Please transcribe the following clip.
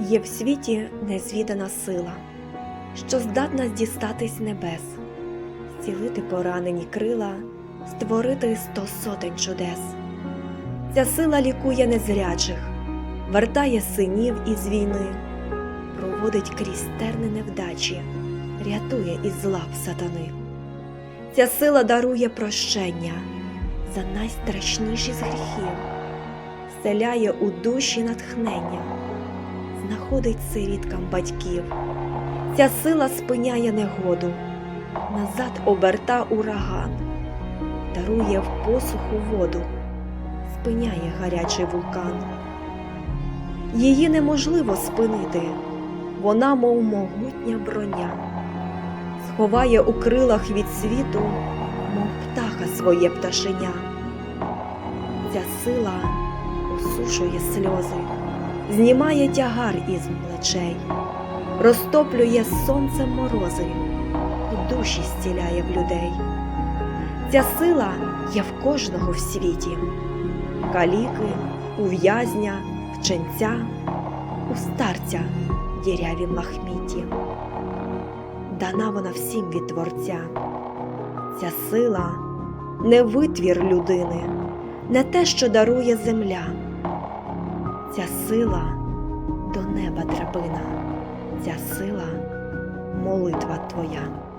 Є в світі незвідана сила, що здатна дістатись небес, зцілити поранені крила, створити сто сотень чудес. Ця сила лікує незрячих, вертає синів із війни, проводить крізь терни невдачі, рятує із лап сатани. Ця сила дарує прощення за найстрашніші з гріхів, вселяє у душі натхнення, знаходить сиріткам батьків. Ця сила спиняє негоду, назад оберта ураган, дарує в посуху воду, спиняє гарячий вулкан. Її неможливо спинити, вона, мов могутня броня, сховає у крилах від світу, мов птаха своє пташеня. Ця сила осушує сльози, знімає тягар із плечей, розтоплює сонцем морози, і душі зціляє в людей. Ця сила є в кожного в світі, каліки, у в'язня, вченця, у старця дірявім лахміті. Дана вона всім від Творця. Ця сила не витвір людини, не те, що дарує земля. Ця сила до неба драбина, ця сила молитва твоя.